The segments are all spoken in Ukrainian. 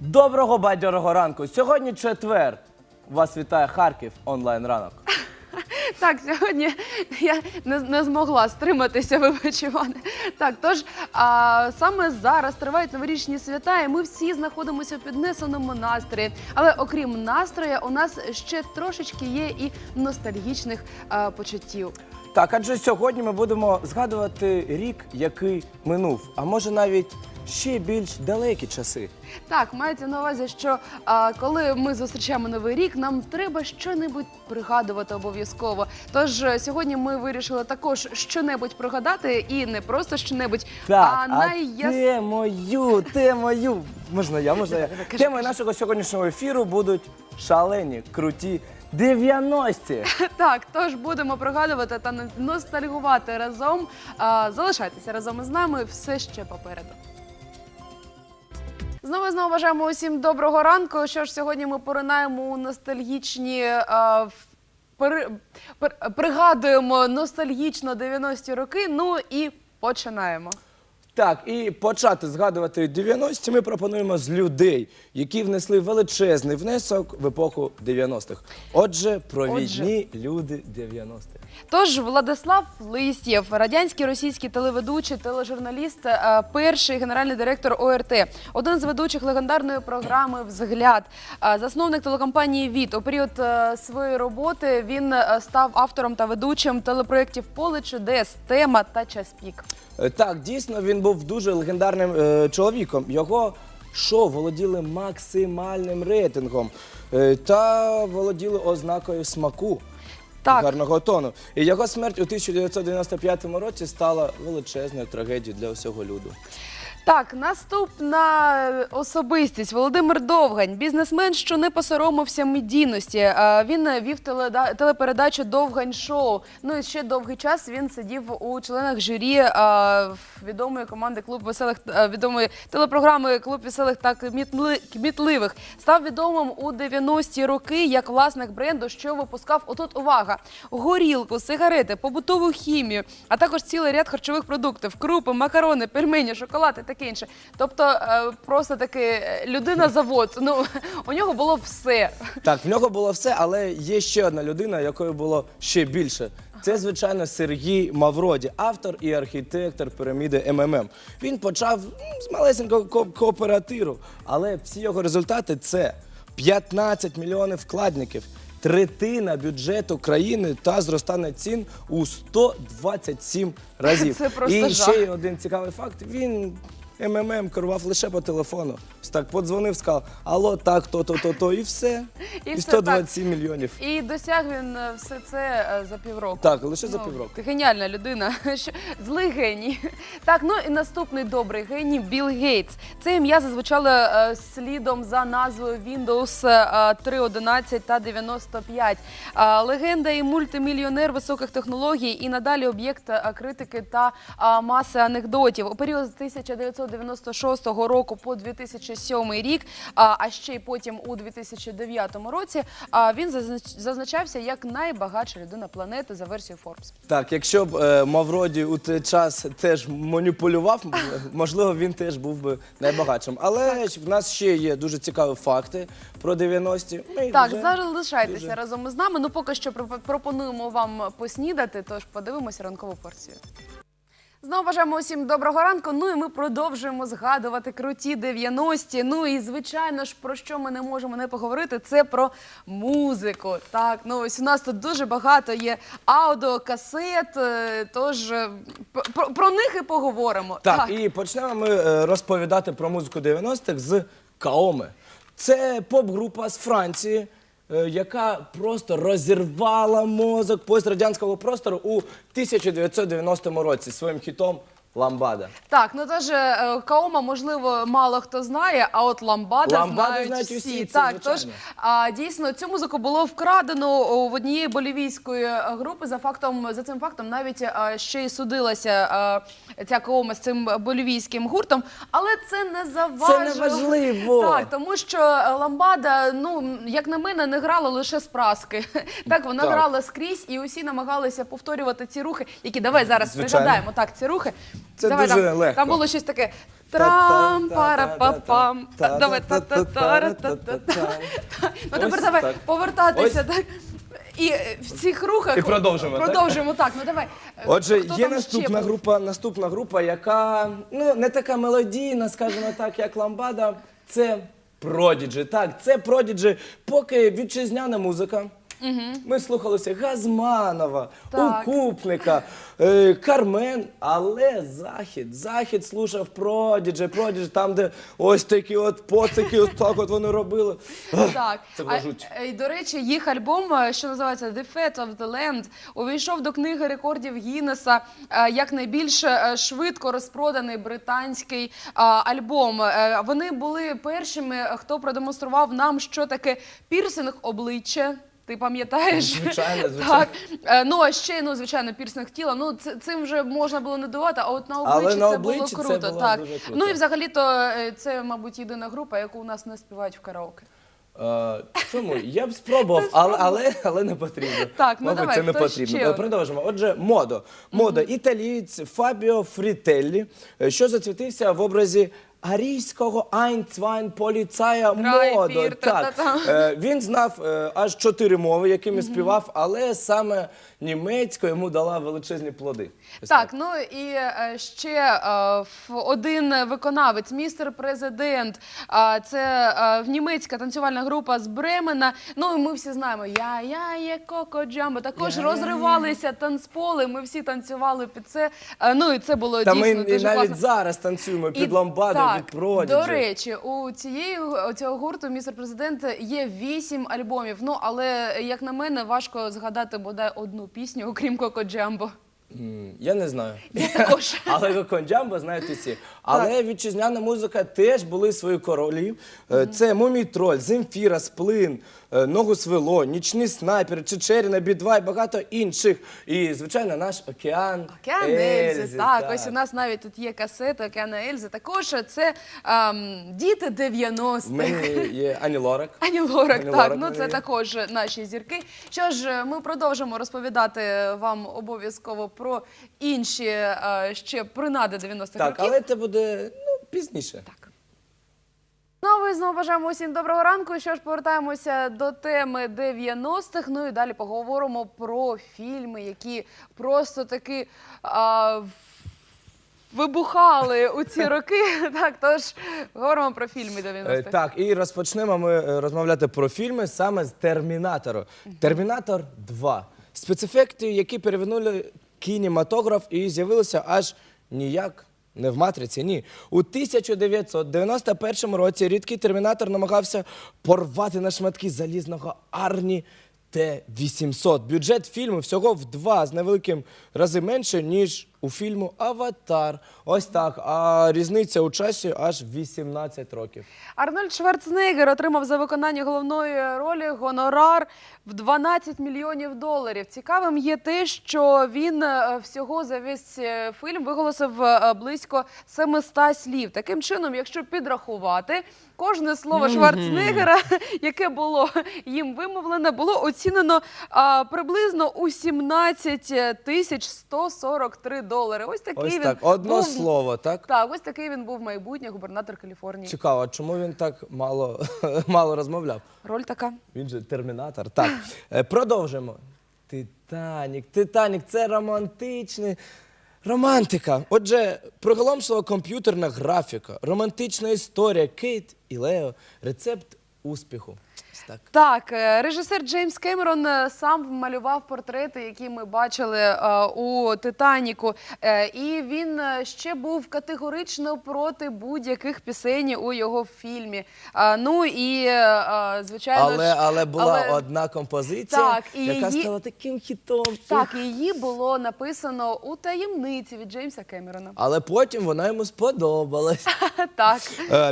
Доброго бадьорого ранку. Сьогодні четвер. Вас вітає Харків онлайн ранок. Так, сьогодні я не, не змогла стриматися, вибач, Іване. Так, тож а, саме зараз тривають новорічні свята, і ми всі знаходимося в піднесеному настрої. Але окрім настрою, у нас ще трошечки є і ностальгічних а, почуттів. Так, адже сьогодні ми будемо згадувати рік, який минув, а може навіть ще більш далекі часи. Так, мається на увазі, що а, коли ми зустрічаємо новий рік, нам треба щонебудь пригадувати обов'язково. Тож е, сьогодні ми вирішили також щонебудь пригадати, і не просто щонебудь, Так, а а найяс... темою, темою. Можна я, можна я. Темою нашого сьогоднішнього ефіру будуть шалені, круті 90-ті. Так, тож будемо пригадувати та ностальгувати разом. А, залишайтеся разом із нами, все ще попереду. Знову і знову бажаємо усім доброго ранку. Що ж, сьогодні ми поринаємо у ностальгічні. А, в- пери- пер- пригадуємо ностальгічно 90-ті роки. Ну і починаємо. Так, і почати згадувати 90-ті ми пропонуємо з людей, які внесли величезний внесок в епоху 90-х. Отже, провідні люди 90-х. Тож Владислав Листєв, радянський російський телеведучий, тележурналіст, е, перший генеральний директор ОРТ, один з ведучих легендарної програми Взгляд, е, засновник телекомпанії ВІТ. У період е, своєї роботи він став автором та ведучим телепроєктів Поле чудес, тема та час пік. Е, Так, дійсно, він був дуже легендарним е, чоловіком. Його шоу володіли максимальним рейтингом е, та володіли ознакою смаку. Так. Гарного тону. І його смерть у 1995 році стала величезною трагедією для усього люду. Так, наступна особистість Володимир Довгань, бізнесмен, що не посоромився медійності. Е, Він вів теледа- телепередачу Довгань Шоу. Ну і ще довгий час він сидів у членах журі е, відомої команди Клуб веселих е, відомої телепрограми Клуб веселих та кмітли- кмітливих. Став відомим у 90-ті роки як власник бренду, що випускав отут увага: горілку, сигарети, побутову хімію, а також цілий ряд харчових продуктів: крупи, макарони, пельмені, шоколад і інше. Тобто, е, просто таки е, людина завод. Ну у нього було все. Так, в нього було все, але є ще одна людина, якої було ще більше. Це, звичайно, Сергій Мавроді, автор і архітектор піраміди МММ. Він почав з малесенького ко- кооперативу, але всі його результати це 15 мільйонів вкладників, третина бюджету країни та зростання цін у 127 разів. Це просто і ще один цікавий факт. Він МММ керував лише по телефону. Ось Так подзвонив, сказав, алло, так, то, то, і все. І все, 127 мільйонів. І досяг він е, все це е, за півроку. Так, лише за Ну, півроку. Геніальна людина. Що- Злий геній. Так, ну і наступний добрий геній Білл Гейтс. Це ім'я зазвучало е, слідом за назвою Windows е, 3.11 та 95. Е, Легенда і мультимільйонер високих технологій і надалі об'єкт е, критики та е, маси анекдотів. У період з 1996 року по 2007 рік, а ще й потім у 2009 році, а, він зазнач- зазначався як найбагатша людина планети за версією Forbes. Так, якщо б е, Мавроді у той час теж маніпулював, можливо, він теж був би найбагатшим. Але в нас ще є дуже цікаві факти про 90-ті. Ми Так, вже- зараз лишайтеся дуже- разом із нами. Ну поки що пропо- пропонуємо вам поснідати, тож подивимося ранкову порцію. Знову бажаємо усім доброго ранку. Ну і ми продовжуємо згадувати круті 90-ті. Ну і звичайно ж, про що ми не можемо не поговорити, це про музику. Так, ну ось у нас тут дуже багато є аудіокасет, е, тож е, п- про, про них і поговоримо. Так, і почнемо ми е, розповідати про музику 90-х з Каоме. Це поп-група з Франції, яка просто розірвала мозок пострадянського простору у 1990 році своїм хітом Ламбада. Так, ну теж е, Каома, можливо, мало хто знає, а от Ламбада, Ламбаду знають, знають всі. це так, звичайно. тож а, дійсно цю музику було вкрадено в однієї болівійської е, групи. За фактом, за цим фактом, навіть е, ще й судилася е, ця Каома з цим болівійським гуртом, але це не заважило. Важливо. Так, тому що е, Ламбада, ну як на мене, не грала лише з праски. Так, вона Так. грала скрізь, і усі намагалися повторювати ці рухи, які давай зараз Звичайно. пригадаємо так ці рухи. Це Давай, дуже там, легко. Там було щось таке. Трам, пара-па-пам. Давай, та-та-та-ра-та-та-та. Ну тепер давай повертатися так. І в цих рухах І продовжимо, так? Продовжимо так. Ну давай. Отже, хто є там наступна був? група, наступна група, яка ну не така мелодійна, скажімо так, як ламбада. Це Prodigy. Так, це Prodigy, поки вітчизняна музика. Ми слухалися Газманова, Так. Укупника, е, Кармен, але Захід. Захід слушав Prodigy, Prodigy, там, де ось такі от поцики, ось так от вони робили. Так, Це а, жуть. е, і, до речі, їх альбом, е, що називається The Fate of the Land, увійшов до книги рекордів Гіннеса е, як найбільш е, швидко розпроданий британський е, альбом. Е, Вони були першими, хто продемонстрував нам, що таке пірсинг обличчя. Ти пам'ятаєш? Звичайно, звичайно. Так. Е, Ну, а ще, ну, звичайно, пірсинг тіла. Ну, ц- цим вже можна було не давати, а от на Але обличчі на це обличчі було це круто. було так. дуже круто. Ну і взагалі-то е, це, мабуть, єдина група, яку у нас не співають в караоке. Е, Чому? Я б спробував, але, але, але не потрібно. Так, ну Мабуть, давай, це не потрібно. ще? Е, Продовжимо. Отже, модо. Модо. Італієць Фабіо Фрітеллі, е, що засвітився в образі арійського айнцвайн поліцая модо. Так. Е, Він знав е, аж чотири мови, якими співав, але саме німецько йому дала величезні плоди. Ось Так, ну і е, ще е, ф- один виконавець, містер президент. Це е, німецька танцювальна група з Бремена. Ну і ми всі знаємо. Я, я є Коко Джамбо. Також розривалися танцполи. Ми всі танцювали під це. Е, Ну і це було Та дійсно ми і дуже навіть класно. зараз танцюємо під І- ламбаду так, Prodigy. До речі, у цієї у цього гурту містер президент є вісім альбомів. Ну але як на мене, важко згадати бодай одну пісню, окрім Коко Джамбо. М, Я не знаю. також. Але Коконджамбо знають усі. Але вітчизняна музика теж були свої королі. Е, Це Мумій Троль, Земфіра, Сплин, е, Ногу Свело, Нічний снайпер, Чечеріна, Бі-2 і багато інших. І, звичайно, наш океан. Океан Ельзи, так, ось у нас навіть тут є касета Океана Ельзи. Також це ем, діти 90-х. В мене є Ані Лорак. Ані Лорак, Ані так, Лорак ну це є. також наші зірки. Що ж, ми продовжимо розповідати вам обов'язково про інші е, ще принади 90-х Так, років. але це буде ну, пізніше. Так. Ну, а ви знову бажаємо усім доброго ранку. Що ж, повертаємося до теми 90-х. Ну і далі поговоримо про фільми, які просто таки а, вибухали у ці роки. Так, тож говоримо про фільми 90-х. Е, Так, і розпочнемо ми е, розмовляти про фільми саме з Термінатору. Термінатор 2. Спецефекти, які перевернули кінематограф і з'явилися аж ніяк. Не в матриці, ні. У 1991 році рідкий термінатор намагався порвати на шматки залізного Арні Т-800. Бюджет фільму всього в два з невеликим рази менше, ніж у фільму Аватар. Ось так. А різниця у часі аж 18 років. Арнольд Шварценеггер отримав за виконання головної ролі гонорар в 12 мільйонів доларів. Цікавим є те, що він е, всього за весь е, фільм виголосив е, близько 700 слів. Таким чином, якщо підрахувати, кожне слово Шварценеггера, яке було їм вимовлене, було оцінено приблизно у 17 тисяч 143 долари. Ось такий Ось він так, одно був. слово, так? Так, ось такий він був майбутній губернатор Каліфорнії. Цікаво, а чому він так мало, мало розмовляв? Роль така. Він же термінатор. Так, е, продовжимо. Титанік, Титанік це романтичний. Романтика. Отже, приголомшлива комп'ютерна графіка, романтична історія, Кейт і Лео, рецепт успіху. Так. Так, е, режисер Джеймс Кемерон е, сам малював портрети, які ми бачили е, у Титаніку. І він ще був категорично проти будь-яких пісень у його фільмі. Ну і звичайно Але, ж, але була але- одна композиція, Так, і яка її- стала таким хітом. Так, її було написано у таємниці від Джеймса Кемерона. Але потім вона йому сподобалась. Так.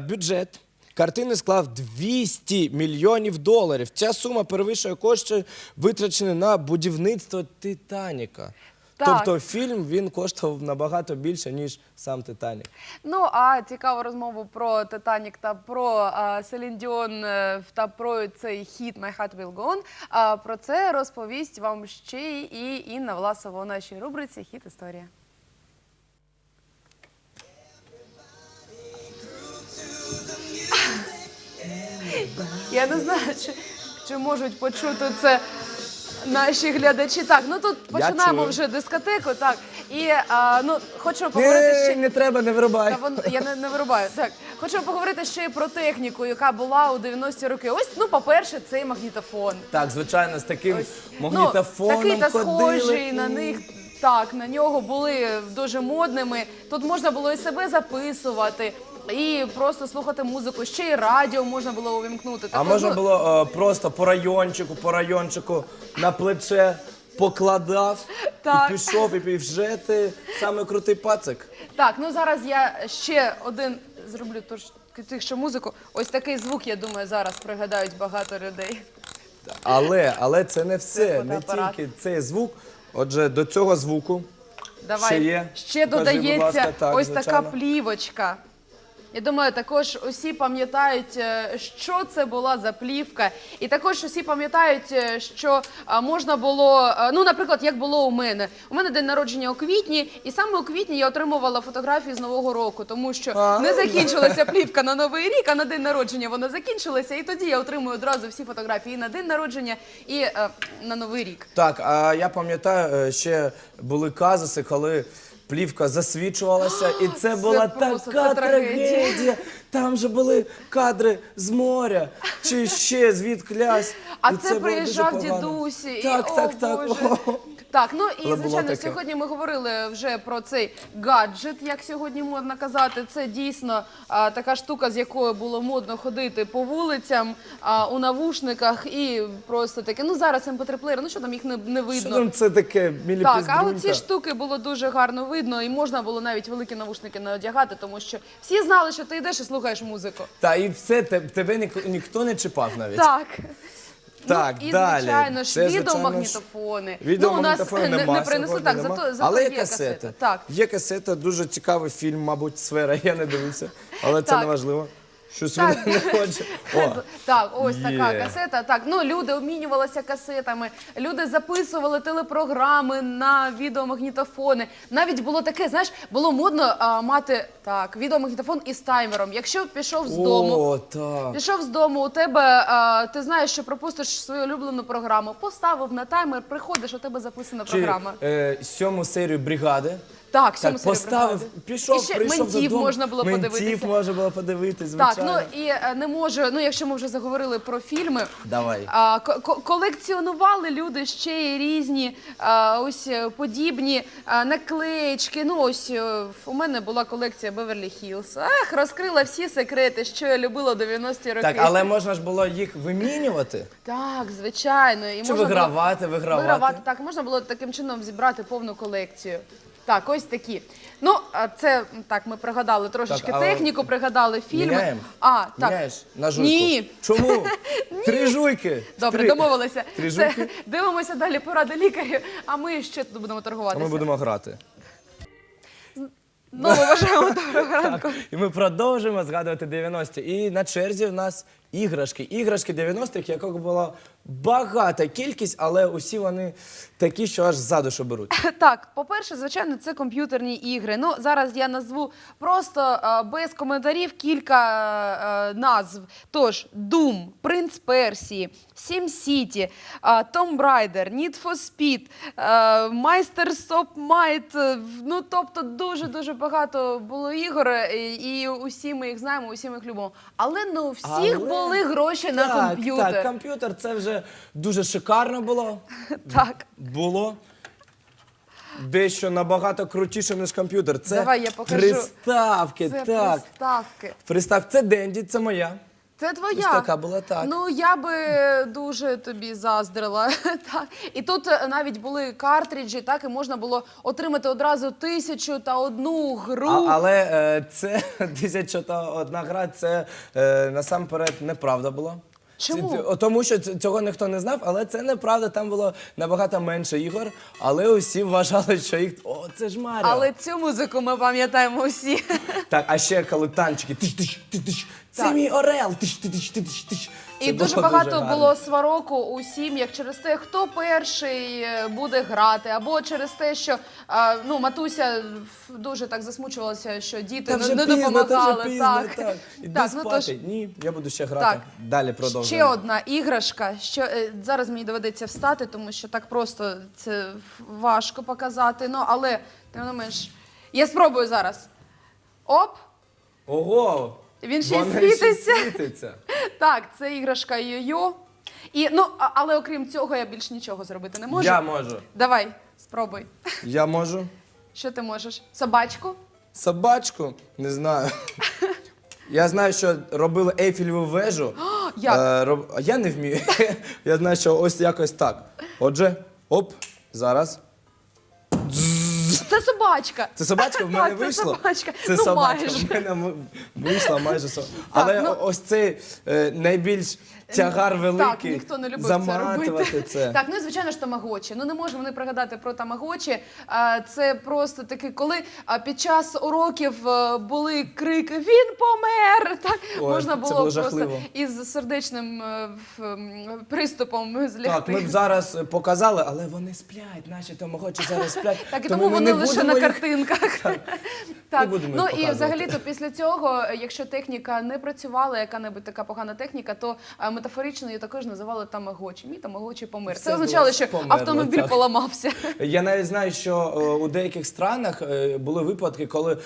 Бюджет картини склав 200 мільйонів доларів. Ця сума перевищує кошти, витрачені на будівництво Титаніка. Так. Тобто фільм він коштував набагато більше, ніж сам Титанік. Ну а цікаву розмову про Титанік та про а, Селін Діон е, та про цей хіт My Heart Will Go On, а, Про це розповість вам ще і Інна Власова у нашій рубриці Хіт історія. Я не знаю, чи, чи можуть почути це наші глядачі. Так, ну тут починаємо чую. вже дискотеку. Так, і а, ну хочу поговорити ще. не треба, не вирубай. Та вон я не, не вирубаю. Так, хочу поговорити ще й про техніку, яка була у 90-ті роки. Ось, ну, по-перше, цей магнітофон. Так, звичайно, з таким Ось магнітофоном ну, такий та ходили. схожий на них. Так, на нього були дуже модними. Тут можна було і себе записувати, і просто слухати музику. Ще й радіо можна було увімкнути. А можна ну, було е, просто по райончику, по райончику на плече покладав Так. і пішов, і вже ти саме крутий пацик. Так, ну зараз я ще один зроблю тож тихше музику. Ось такий звук, я думаю, зараз пригадають багато людей. Але, але це не все, не фотоапарат. тільки цей звук. Отже, до цього звуку Давай. Ще є? Ще Покажи, додається ласка. Так, ось така звичайно. плівочка. Я думаю, також усі пам'ятають, е, що це була за плівка. І також усі пам'ятають, е, що можна було, е, ну, наприклад, як було у мене. У мене день народження у квітні, і саме у квітні я отримувала фотографії з Нового року, тому що не закінчилася плівка на Новий рік, а на день народження вона закінчилася. І тоді я отримую одразу всі фотографії і на день народження, і е, на Новий рік. Так, а я пам'ятаю, е, ще були казуси, коли плівка засвічувалася, і це була просто, така це трагедія. трагедія. Там же були кадри з моря чи ще звідклясь. А і це, було дуже приїжджав погано. дідусь. І, Так, о, так, так. Боже. О. Так, ну і Але звичайно, таке. сьогодні ми говорили вже про цей гаджет, як сьогодні модно казати. Це дійсно а, така штука, з якою було модно ходити по вулицям а, у навушниках і просто таке. Ну зараз mp3 ну що там їх не, не Що видно. там це таке Так, а оці штуки було дуже гарно видно, і можна було навіть великі навушники не одягати, тому що всі знали, що ти йдеш і слухаєш музику. Та і все, те- тебе ні- ніхто не чіпав навіть. Так. Так, ну, і далі. звичайно ж, Це, звичайно відеомагнітофони. Ну, у нас не, не принесли так, нема. зато, зато але є є касети. Так. Є касета, дуже цікавий фільм, мабуть, сфера. Я не дивився, але це Так. не важливо. Щось Так. він не хоче. О, Так, ось така Є. касета. Так, ну люди обмінювалися касетами, люди записували телепрограми на відеомагнітофони. Навіть було таке, знаєш, було модно а, мати так, відеомагнітофон із таймером. Якщо пішов з дому, О, так. Пішов з дому, у тебе а, ти знаєш, що пропустиш свою улюблену програму. Поставив на таймер, приходиш, у тебе записана Чи програма. е, сьому серію бригади. Так, сьому Так, поставив, пішов, І ще прийшов ментів додому. можна було ментів подивитися. можна було подивитись, Так, звичайно. ну і е, не можу. Ну, якщо ми вже заговорили про фільми, Давай. а, ко- ко- колекціонували люди ще й різні а, ось е, подібні а, наклеєчки. Ну ось е, у мене була колекція Беверлі Хілз. Ах, розкрила всі секрети, що я любила 90-ті роки. Так, але можна ж було їх вимінювати? Так, звичайно. І Чи можна було- вигравати, вигравати? Вигравати так, можна було таким чином зібрати повну колекцію. Так, ось такі. Ну, а це так, ми пригадали трошечки Так, але техніку, пригадали фільми. Міняємо? А, так. Міняєш на жуйку? Ні. Чому? Три жуйки. Добре, Три. домовилися. Три Це, жуйки. дивимося далі поради лікарів, а ми ще тут будемо А торгуватися. ми будемо грати. Ну, ми бажаємо доброго ранку. І ми продовжуємо згадувати 90-ті. І на черзі в нас іграшки. Іграшки 90-х, яких було багата кількість, але усі вони такі, що аж за душу беруть. Так, по-перше, звичайно, це комп'ютерні ігри. Ну, зараз я назву просто е, без коментарів кілька е, назв. Тож, Doom, Принц Персії, SimCity, е, Tomb Raider, Need for Speed, е, Stop Might. е, Ну, тобто, дуже-дуже багато було ігор, е, і усі ми їх знаємо, усі ми їх любимо. Але не у всіх Але- були гроші на Так, комп'ютер. Так, комп'ютер це вже дуже шикарно було. Так. Було. Дещо набагато крутіше, ніж комп'ютер. Це Давай я покажу. приставки. Це так. приставки. Приставки. Це Денді, це моя. Це твоя. Ось така була, так. Ну я би дуже тобі заздрила. так. І тут е, навіть були картриджі, так і можна було отримати одразу тисячу та одну гру. А, але е, це тисяча та одна гра, це е, насамперед неправда була. Чому? Це- Тому що ц- цього ніхто не знав, але це неправда. Там було набагато менше ігор, але усі вважали, що їх. О, це ж Маріо. Але цю музику ми пам'ятаємо всі. Так, а ще коли танчики, тиш, тиш, тиш, тиш, Це Так. мій орел. Тиш, тиш, тиш, тиш. І Це дуже було багато гарно. було свароку у сім'ях через те, хто перший е, буде грати, або через те, що е, ну матуся ф- дуже так засмучувалася, що діти Та не, вже не пізно, та допомагали. вже пізно, так. так. Іди Так, ну, спати. тож- Ні, я буду ще грати. Так. Далі Ще продовжуємо. одна іграшка. Що е, зараз мені доведеться встати, тому що так просто це важко показати. Ну але тим не менш, я спробую зараз. Оп! Ого! Він ще й вона світиться. світиться. Так, це іграшка йо-йо. І ну, а- але окрім цього, я більш нічого зробити не можу. Я можу. Давай, спробуй. Я можу. Що ти можеш? Собачку? Собачку? Не знаю. Я знаю, що робили Ейфелеву вежу. як? Е, роб- а Я не вмію. Я знаю, що ось якось так. Отже, оп, зараз. Це собачка. Це собачка в мене Так, це вийшло? собачка. Це Ну, собачка майже. в мене м- вийшла майже со. Але ну- ось цей е, найбільш тягар великий. Так, ніхто не любив це заматувати робити. це. Так, ну і звичайно ж тамагочі. Ну не можемо не пригадати про тамагочі. А, Це просто таки, коли а, під час уроків е, були крики Він помер! Так Ой, можна це було, було просто жахливо. із сердечним е, в- м, приступом злягти. Так, ми б зараз показали, але вони сплять, наші тамагочі зараз сплять. Так, і тому тому вони не лише на картинках. Так, ну і взагалі-то після цього, якщо техніка не працювала, яка-небудь така погана техніка, то е, метафорично її також називали тамагочі. Мій тамагочі помер. Це означало, що автомобіль поламався. Я навіть знаю, що е, у деяких странах е, були випадки, коли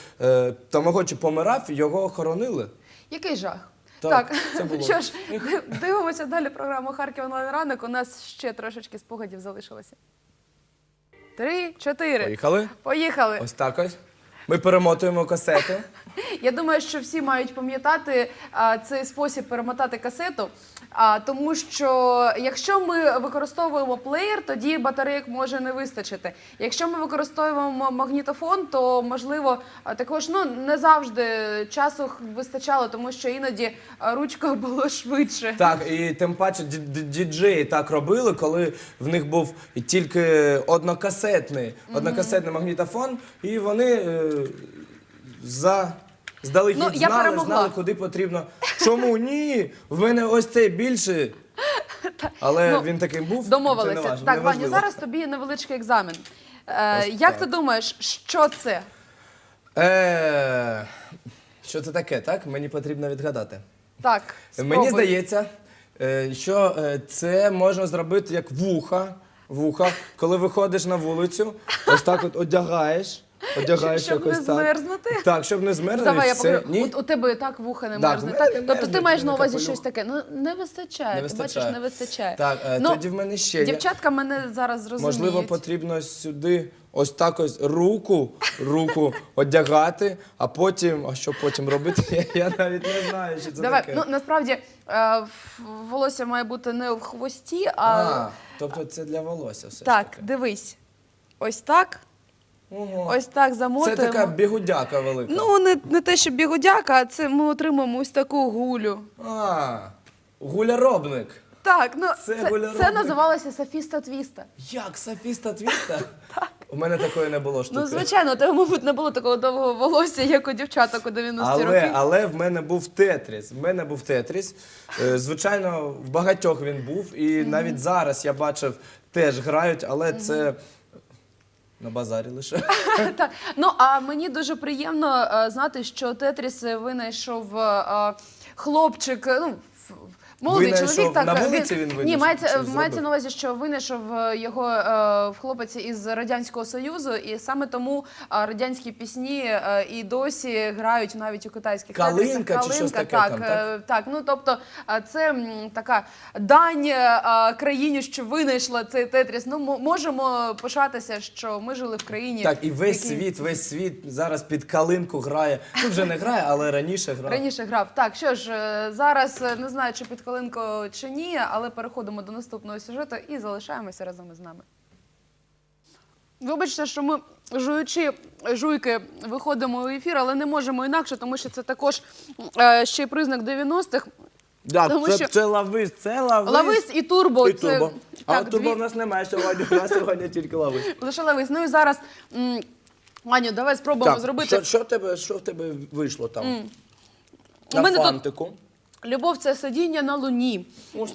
тамагочі помирав, його хоронили. Який жах. Так, це було. що ж, дивимося далі програму Харків онлайн ранок. У нас ще трошечки спогадів залишилося. Три, чотири. Поїхали? Поїхали. Ось так ось. Ми перемотуємо касету. Я думаю, що всі мають пам'ятати а, цей спосіб перемотати касету. А, тому що якщо ми використовуємо плеєр, тоді батарейок може не вистачити. Якщо ми використовуємо магнітофон, то можливо також ну не завжди часу вистачало, тому що іноді а, ручкою було швидше. Так, і тим паче ді- ді- діджеї так робили, коли в них був тільки однокасетний, однокасетний магнітофон, і вони е, за. Здалегідь Ну, я знали, перемогла. знали, куди потрібно. Чому ні? В мене ось цей більший. Але Ну, він таким був. це Домовилися. не так, важливо. зараз тобі невеличкий екзамен. Е, Ось як так. ти думаєш, що це? Е, що це таке, так? Мені потрібно відгадати. Так, Мені здається, е, що е, це можна зробити як вуха. Вуха, коли виходиш на вулицю, ось так от одягаєш. Одягаєш Щоб якось не так. змерзнути? Так, щоб не змерзнути. Давай я все. покажу. Ні? От у тебе і так вуха не Так, в мене Так? не Тобто ти маєш на мене увазі капелюх. щось таке. Ну не вистачає. Не Ти бачиш, не вистачає. Так, е, Ну, тоді в мене ще є. Дівчатка мене зараз зрозуміють. Можливо, потрібно сюди ось так ось руку, руку одягати, а потім, а що потім робити, я, я навіть не знаю, що це Давай, таке. ну насправді е, в- волосся має бути не в хвості, а, а, тобто це для волосся все так, таки. дивись. Ось так. Ось так Це така бігудяка велика. Ну, не, не те, що бігудяка, а це ми отримаємо ось таку гулю. А, гуляробник. Так, ну Це це, це, гуляробник. називалося Софіста Твіста. Як Софіста Твіста? У мене такої не було штуки. Ну, звичайно, у тебе, мабуть, не було такого довгого волосся, як у дівчаток у 90-ті але, роки. але в мене був тетріс. В мене був тетріс. Е, Звичайно, в багатьох він був. І навіть зараз я бачив, теж грають, але це на базарі лише. Так. Ну а мені дуже приємно е, знати, що Тетріс винайшов е, хлопчик. е, Ну, молодий Винайшов чоловік. Так, на е, вулиці він Ні, винайшов? мається, мається на увазі, що винайшов е, його е, хлопець із Радянського Союзу, і саме тому е, радянські пісні е, і досі грають навіть у китайських Калинка тетрісах. чи щось таке так, там, е, так, ну тобто е, це м, така дань е, країні, що винайшла цей тетріс. Ну, мо- можемо пишатися, що ми жили в країні. Так, і весь якій світ, весь світ зараз під калинку грає. Ну вже не грає, але раніше грав. Раніше грав. Так, що ж, е, зараз е, не знаю, чи під калинко чи ні, але переходимо до наступного сюжету і залишаємося разом із нами. Вибачте, що ми, жуючи жуйки, виходимо у ефір, але не можемо інакше, тому що це також е, ще й признак 90-х. Так, Тому це, що- це лавис, це лавис. Лавис і турбо. І це, турбо. А так, турбо дві- в нас немає сьогодні. У нас сьогодні тільки лавис. лише лавис. Ну і зараз, м, Аню, давай спробуємо зробити. Що, що, в тебе, що в тебе вийшло там? На мене тут фантику. Любов це сидіння на луні.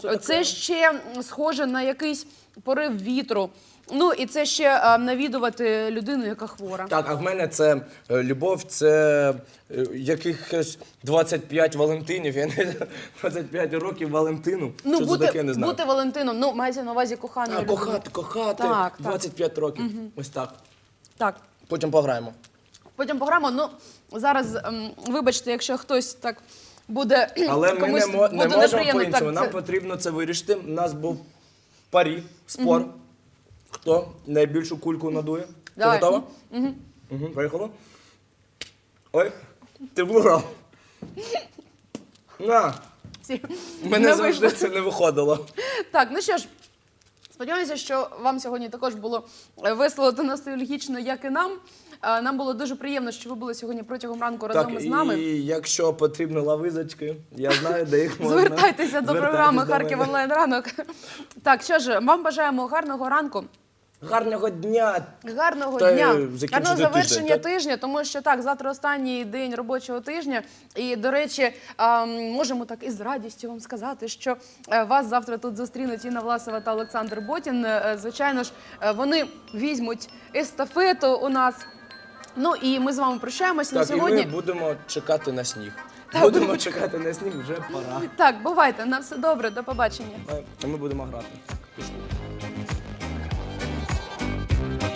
Це таке. ще схоже на якийсь порив вітру. Ну і це ще а, навідувати людину, яка хвора. Так, а в мене це е, любов, це е, якихось 25 Валентинів. Я не 25 років Валентину. Ну, Що бути, це таке, не знаю. бути Валентином, ну мається на увазі коханою А, людиною. кохати, кохати. Так, так. 25 років. Ось так. Так. Потім пограємо. Потім пограємо. Ну зараз, ем, вибачте, якщо хтось так буде Але ми комусь не, мо- не буде можемо неприємно. по-іншому. Так, Нам це- потрібно це вирішити. У нас був парі, спор. Хто найбільшу кульку надує? Ти Давай. готова? Угу. Поїхали. Ой, ти виграв. На, всі в мене не завжди вийшло. це не виходило. Так, ну що ж. Сподіваюся, що вам сьогодні також було е, весело та ностальгічно, як і нам. Е, Нам було дуже приємно, що ви були сьогодні протягом ранку разом так, із нами. і якщо потрібні лавизочки, я знаю, де їх можна. Звертайтеся до програми Харків онлайн ранок. Так, що ж, вам бажаємо гарного ранку. Гарного дня. Гарного Та дня, гарного завершення тиждень, тижня, тому що так, завтра останній день робочого тижня. І, до речі, ем, можемо так із радістю вам сказати, що е, вас завтра тут зустрінуть Інна Власова та Олександр Ботін. Е, Звичайно ж, вони візьмуть естафету у нас. Ну і ми з вами прощаємося на Так, і сьогодні. ми будемо чекати на сніг. Так. Будемо чекати на сніг, вже пора. Так, бувайте, на все добре, до побачення. А ми будемо грати. Пішли.